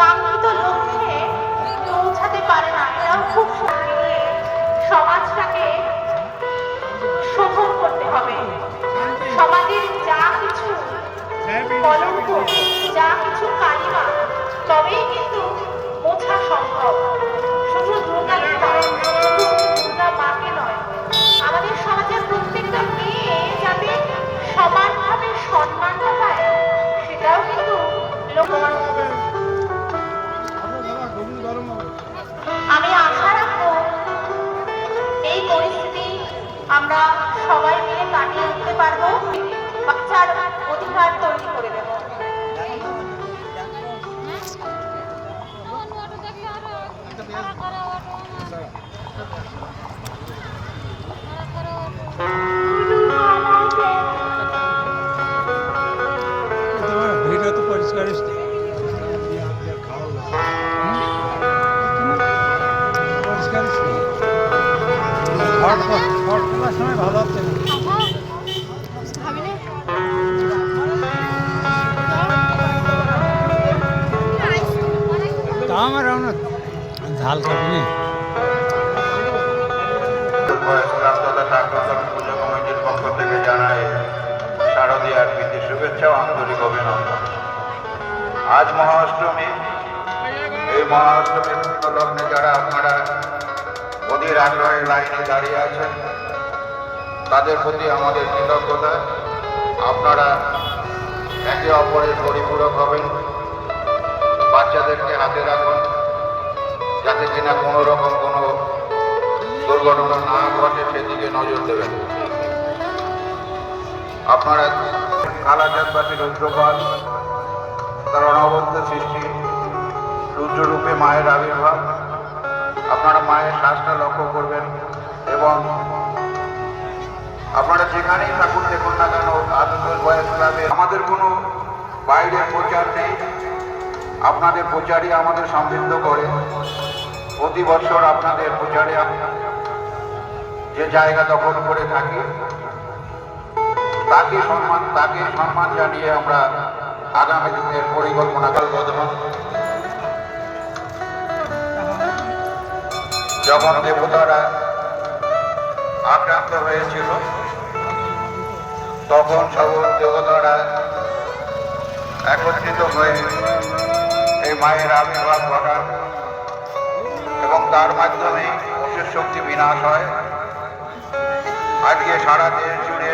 কাঙ্ক্ষিত লক্ষ্যে পৌঁছাতে পারে না। এটাও খুব সঙ্গে সমাজটাকে শোধন করতে হবে। সমাজের যা কিছু কলঙ্ক, যা কিছু কালিমা তবেই কিন্তু মোছা সম্ভব। পরিস্থিতি আমরা সবাই মিলে কাটিয়ে উঠতে পারব। বাচ্চার অধিকার তৈরি ঝাল খাবি বয়স্করাম তথা ঠাকুর পুজো কমিটির পক্ষ থেকে জানাই শারদীয়ার প্রীতি শুভেচ্ছা আজ মহাষ্টমী। এই মহাষ্টমীর উপলগ্নে যারা আপনারা অধীর আগ্রহের লাইনে দাঁড়িয়ে আছেন, তাদের প্রতি আমাদের কৃতজ্ঞতা। আপনারা একে অপরের পরিপূরক হবেন। বাচ্চাদেরকে হাতে রাখুন। যাতে কিনা কোনো রকম কোনো দুর্ঘটনা না ঘটে সেদিকে নজর দেবেন। আপনারা কালাচাঁদবাসী রুদ্রপাল, তার অনবদ্য সৃষ্টি, রুদ্ররূপে মায়ের আবির্ভাব, আপনারা মায়ের শ্বাসটা লক্ষ্য করবেন এবং আপনারা যেখানেই ঠাকুর দেখুন না কেন আদর্শ বয়স ক্লাবে আমাদের কোনো বাইরের প্রচার নেই। আপনাদের প্রচারই আমাদের সমৃদ্ধ করে। প্রতি বছর আপনাদের আমরা যে জায়গা দখল করে থাকি, তাকে সম্মান তাকে সম্মান জানিয়ে আমরা আগামী দিনের পরিকল্পনা যখন দেবতারা আক্রান্ত হয়েছিল, তখন সব দেবতারা একত্রিত হয়ে এই মায়ের আবির্ভাব এবং তার মাধ্যমে অসুর শক্তি বিনাশ হয়। আজকে সারা দেশ জুড়ে